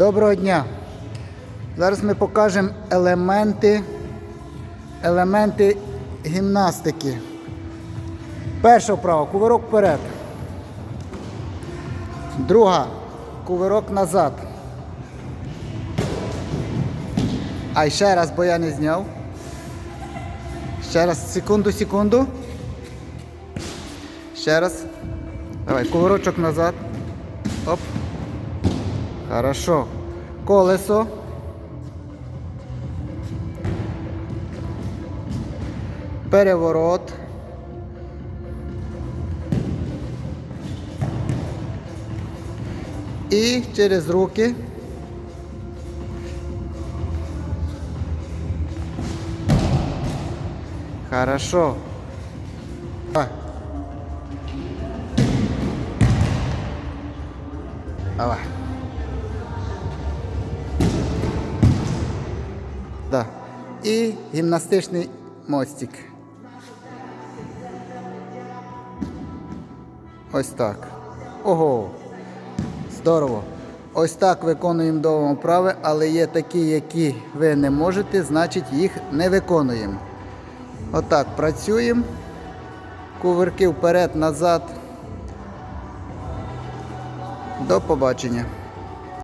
Доброго дня! Зараз ми покажемо елементи, елементи гімнастики. Перша вправа кувирок вперед. Друга кувирок назад. А ще раз, бо я не зняв. Ще раз, секунду, секунду. Ще раз. Давай, кувирочок назад. Оп. Хорошо. Колесо. Переворот. І через руки. Хорошо. Давай. Да. І гімнастичний мостик. Ось так. Ого. Здорово. Ось так виконуємо довго вправи, але є такі, які ви не можете, значить їх не виконуємо. Отак працюємо. Кувирки вперед, назад. До побачення.